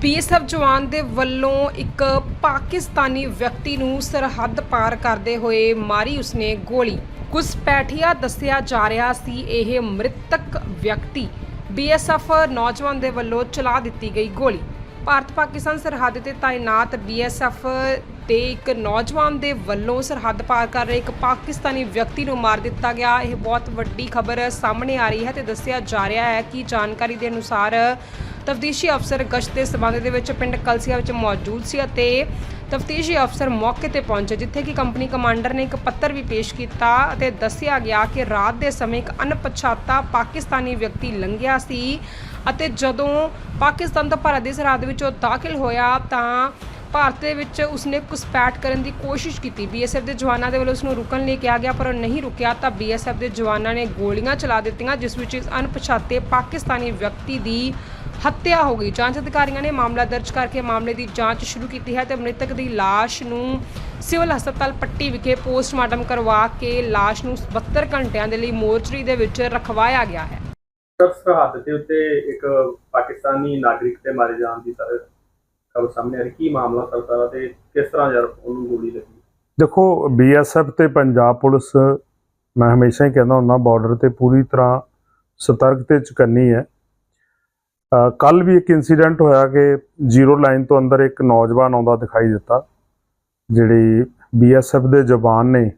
BSF ਜਵਾਨ ਦੇ ਵੱਲੋਂ ਇੱਕ ਪਾਕਿਸਤਾਨੀ ਵਿਅਕਤੀ ਨੂੰ ਸਰਹੱਦ ਪਾਰ ਕਰਦੇ ਹੋਏ ਮਾਰੀ ਉਸਨੇ ਗੋਲੀ। ਕੁਸਪੈਠੀਆ ਦੱਸਿਆ ਜਾ ਰਿਹਾ ਸੀ, ਇਹ ਮ੍ਰਿਤਕ ਵਿਅਕਤੀ ਬੀਐਸਐਫ ਨੌਜਵਾਨ ਦੇ ਵੱਲੋਂ ਚਲਾ ਦਿੱਤੀ ਗਈ ਗੋਲੀ। ਭਾਰਤ ਪਾਕਿਸਤਾਨ ਸਰਹੱਦ ਤੇ ਤਾਇਨਾਤ ਬੀਐਸਐਫ ਦੇ ਇੱਕ ਨੌਜਵਾਨ ਦੇ ਵੱਲੋਂ ਸਰਹੱਦ ਪਾਰ ਕਰ ਰਹੇ ਇੱਕ ਪਾਕਿਸਤਾਨੀ ਵਿਅਕਤੀ ਨੂੰ ਮਾਰ ਦਿੱਤਾ ਗਿਆ। ਇਹ ਬਹੁਤ ਵੱਡੀ ਖਬਰ ਸਾਹਮਣੇ ਆ ਰਹੀ ਹੈ ਤੇ ਦੱਸਿਆ ਜਾ ਰਿਹਾ ਹੈ ਕਿ ਜਾਣਕਾਰੀ ਦੇ ਅਨੁਸਾਰ ਤਫਤੀਸ਼ੀ ਅਫਸਰ ਗਸ਼ਤ ਦੇ ਸਬੰਧ ਦੇ ਵਿੱਚ ਪਿੰਡ ਕਲਸੀਆ ਵਿੱਚ ਮੌਜੂਦ ਸੀ ਅਤੇ ਤਫਤੀਸ਼ੀ ਅਫਸਰ ਮੌਕੇ ਤੇ ਪਹੁੰਚੇ, ਜਿੱਥੇ ਕਿ ਕੰਪਨੀ ਕਮਾਂਡਰ ਨੇ ਇੱਕ ਪੱਤਰ ਵੀ ਪੇਸ਼ ਕੀਤਾ ਅਤੇ ਦੱਸਿਆ ਗਿਆ ਕਿ ਰਾਤ ਦੇ ਸਮੇਂ ਇੱਕ ਅਣਪਛਾਤਾ ਪਾਕਿਸਤਾਨੀ ਵਿਅਕਤੀ ਲੰਘਿਆ ਸੀ ਅਤੇ ਜਦੋਂ ਪਾਕਿਸਤਾਨ ਤੋਂ ਭਾਰਤ ਦੀ ਸਰਹੱਦ ਵਿੱਚ ਉਹ ਦਾਖਲ ਹੋਇਆ ਤਾਂ ਭਾਰਤ ਦੇ ਵਿੱਚ ਉਸਨੇ ਘੁਸਪੈਠ ਕਰਨ ਦੀ ਕੋਸ਼ਿਸ਼ ਕੀਤੀ। ਬੀਐਸਐਫ ਦੇ ਜਵਾਨਾਂ ਦੇ ਵੱਲੋਂ ਉਸ ਨੂੰ ਰੁਕਣ ਲਈ ਕਿਹਾ ਗਿਆ, ਪਰ ਉਹ ਨਹੀਂ ਰੁਕਿਆ। ਤਾਂ ਬੀਐਸਐਫ ਦੇ ਜਵਾਨਾਂ ਨੇ ਗੋਲੀਆਂ ਚਲਾ ਦਿੱਤੀਆਂ, ਜਿਸ ਵਿੱਚ ਇਸ ਅਣਪਛਾਤੇ ਪਾਕਿਸਤਾਨੀ ਵਿਅਕਤੀ ਦੀ ਹੱਤਿਆ ਹੋ ਗਈ। ਜਾਂਚ ਅਧਿਕਾਰੀਆਂ ਨੇ ਮਾਮਲਾ ਦਰਜ ਕਰਕੇ ਮਾਮਲੇ ਦੀ ਜਾਂਚ ਸ਼ੁਰੂ ਕੀਤੀ ਹੈ ਤੇ ਮ੍ਰਿਤਕ ਦੀ ਲਾਸ਼ ਨੂੰ ਸਿਵਲ ਹਸਪਤਾਲ ਪੱਟੀ ਵਿਖੇ ਪੋਸਟਮਾਰਟਮ ਕਰਵਾ ਕੇ ਲਾਸ਼ ਨੂੰ 72 ਘੰਟਿਆਂ ਦੇ ਲਈ ਮੋਰਚਰੀ ਦੇ ਵਿੱਚ ਰਖਵਾਇਆ ਗਿਆ ਹੈ। ਸਰ ਸਰਹੱਦ ਦੇ ਉੱਤੇ ਇੱਕ ਪਾਕਿਸਤਾਨੀ ਨਾਗਰਿਕ ਦੇ ਮਾਰੇ ਜਾਣ ਦੀ ਸਰ ਖਬਰ ਸਾਹਮਣੇ ਆ ਰਹੀ, ਕੀ ਮਾਮਲਾ ਸਰ ਸਾਰਾ ਤੇ ਕਿਸ ਤਰ੍ਹਾਂ ਯਾਰ ਉਹਨੂੰ ਗੋਲੀ ਲੱਗੀ? ਦੇਖੋ ਬੀਐਸਐਫ ਤੇ ਪੰਜਾਬ ਪੁਲਿਸ, ਮੈਂ ਹਮੇਸ਼ਾ ਹੀ ਕਹਿੰਦਾ ਹੁੰਦਾ ਬਾਰਡਰ ਤੇ ਪੂਰੀ ਤਰ੍ਹਾਂ ਸਤਰਕ ਤੇ ਚੁਕੰਨੀ ਹੈ। ਕੱਲ ਵੀ ਇੱਕ ਇਨਸੀਡੈਂਟ ਹੋਇਆ ਕਿ ਜ਼ੀਰੋ ਲਾਈਨ ਤੋਂ ਅੰਦਰ ਇੱਕ ਨੌਜਵਾਨ ਆਉਂਦਾ ਦਿਖਾਈ ਦਿੱਤਾ, ਜਿਹੜੀ ਬੀਐਸਐਫ ਦੇ ਜਵਾਨ ਨੇ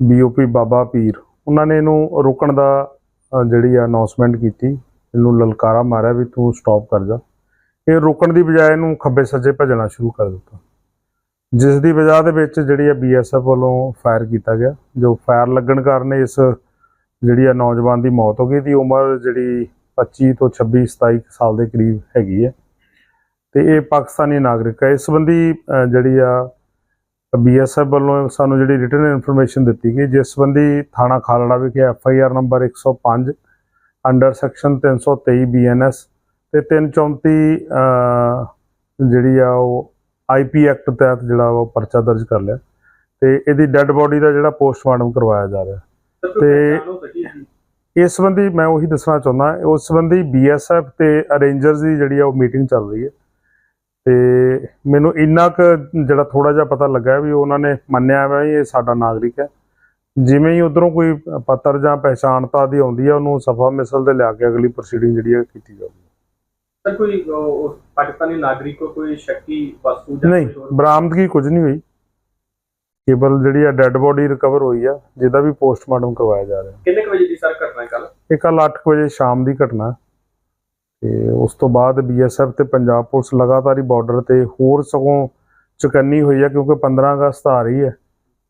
ਬੀਓਪੀ ਬਾਬਾ ਪੀਰ। ਉਹਨਾਂ ਨੇ ਇਹਨੂੰ ਰੋਕਣ ਦਾ ਜਿਹੜੀ ਆ ਅਨਾਉਂਸਮੈਂਟ ਕੀਤੀ, ਇਹਨੂੰ ਲਲਕਾਰਾ ਮਾਰਿਆ ਵੀ ਤੂੰ ਸਟਾਪ ਕਰ ਜਾ। ਇਹ ਰੋਕਣ ਦੀ ਬਜਾਏ ਇਹਨੂੰ ਖੱਬੇ ਸੱਜੇ ਭੱਜਣਾ ਸ਼ੁਰੂ ਕਰ ਦਿੱਤਾ। ਜਿਸ ਦੀ ਵਜ੍ਹਾ ਦੇ ਵਿੱਚ ਜਿਹੜੀ ਆ ਬੀਐਸਐਫ ਵੱਲੋਂ ਫਾਇਰ ਕੀਤਾ ਗਿਆ। ਜੋ ਫਾਇਰ ਲੱਗਣ ਕਾਰਨ ਇਸ ਜਿਹੜੀ ਆ ਨੌਜਵਾਨ ਦੀ ਮੌਤ ਹੋ ਗਈ ਦੀ ਉਮਰ ਜਿਹੜੀ 25 ਤੋਂ 26 27 ਸਾਲ ਦੇ ਕਰੀਬ ਹੈਗੀ ਹੈ ਤੇ ਇਹ ਪਾਕਿਸਤਾਨੀ ਨਾਗਰਿਕ ਹੈ ਇਸ ਸੰਬੰਧੀ ਜਿਹੜੀ ਆ ਬੀਐਸਐਫ ਵੱਲੋਂ ਸਾਨੂੰ ਜਿਹੜੀ ਰਿਟਨ ਇਨਫੋਰਮੇਸ਼ਨ ਦਿੱਤੀ ਗਈ, ਜਿਸ ਸੰਬੰਧੀ ਥਾਣਾ ਖਾਲੜਾ ਵਿਖੇ FIR number 105 under section 323 BNS ਤੇ 334 ਅ, ਜਿਹੜੀ ਆ ਉਹ ਆਈਪੀ ਐਕਟ ਤਹਿਤ ਜਿਹੜਾ ਉਹ ਪਰਚਾ ਦਰਜ ਕਰ ਲਿਆ। ਤੇ ਇਹਦੀ ਡੈੱਡ ਬੋਡੀ ਦਾ ਜਿਹੜਾ ਪੋਸਟਮਾਰਟਮ ਕਰਵਾਇਆ ਜਾ ਰਿਹਾ। ਤੇ- ਇਸ ਸੰਬੰਧੀ ਮੈਂ ਉਹੀ ਦੱਸਣਾ ਚਾਹੁੰਦਾ ਉਸ ਸੰਬੰਧੀ ਬੀਐਸਐਫ ਤੇ ਅਰੇਂਜਰਸ ਦੀ ਜਿਹੜੀ ਆ ਉਹ ਮੀਟਿੰਗ ਚੱਲ ਰਹੀ ਹੈ। ਤੇ ਮੈਨੂੰ ਇੰਨਾ ਕੁ ਜਿਹੜਾ ਥੋੜਾ ਜਿਹਾ ਪਤਾ ਲੱਗਾ ਵੀ ਉਹਨਾਂ ਨੇ ਮੰਨਿਆ ਹੈ ਵੀ ਇਹ ਸਾਡਾ ਨਾਗਰਿਕ ਹੈ। ਜਿਵੇਂ ਹੀ ਉਧਰੋਂ ਕੋਈ ਪੱਤਰ ਜਾਂ ਪਹਿਚਾਣਤਾ ਦੀ ਆਉਂਦੀ ਹੈ ਉਹਨੂੰ ਸਫਾ ਮਿਸਲ ਤੇ ਲਿਆ ਕੇ ਅਗਲੀ ਪ੍ਰੋਸੀਡਿੰਗ ਜਿਹੜੀ ਹੈ ਕੀਤੀ ਜਾਊਗੀ। ਸਰ ਕੋਈ ਉਹ, ਉਸ ਪਾਕਿਸਤਾਨੀ ਨਾਗਰਿਕ ਕੋ ਕੋਈ ਸ਼ੱਕੀ ਵਸਤੂ ਜਾਂ ਨਹੀਂ ਕੁਛ ਹੋਰ? ਬਰਾਮਦਗੀ ਕੁਝ ਨਹੀਂ ਹੋਈ। ਕੇਵਲ ਜਿਹੜੀ ਆ ਡੈੱਡ ਬੋਡੀ ਰਿਕਵਰ ਹੋਈ ਆ ਜਿਹਦਾ ਵੀ ਪੋਸਟਮਾਰਟਮ ਕਰਵਾਇਆ ਜਾ ਰਿਹਾ। ਕਿੰਨੇ ਵਜੇ ਦੀ ਸਰ ਘਟਨਾ ਕੱਲ ਇਹ ਕੱਲ 8 ਵਜੇ ਸ਼ਾਮ ਦੀ ਘਟਨਾ। ਹੈ ਤੇ ਉਸ ਤੋਂ ਬਾਅਦ ਬੀਐਸਐਫ ਤੇ ਪੰਜਾਬ ਪੁਲਿਸ ਲਗਾਤਾਰ ਹੀ ਬਾਰਡਰ ਤੇ ਹੋਰ ਸਗੋਂ ਚੁਕੰਨੀ ਹੋਈ ਹੈ ਕਿਉਂਕਿ 15 ਅਗਸਤ ਆ ਰਹੀ ਹੈ।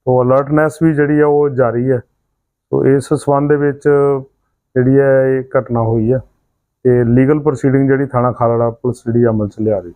ਤੋਂ ਅਲਰਟਨੈਸ ਵੀ ਜਿਹੜੀ ਹੈ ਉਹ ਜਾਰੀ ਹੈ। ਤੋਂ ਇਸ ਸਬੰਧ ਦੇ ਵਿੱਚ ਜਿਹੜੀ ਹੈ ਇਹ ਘਟਨਾ ਹੋਈ ਹੈ। ਤੇ ਲੀਗਲ ਪ੍ਰੋਸੀਡਿੰਗ ਜਿਹੜੀ ਥਾਣਾ ਖਾਲੜਾ ਪੁਲਿਸ ਜਿਹੜੀ ਅਮਲ ਚ ਲਿਆ ਰਹੀ।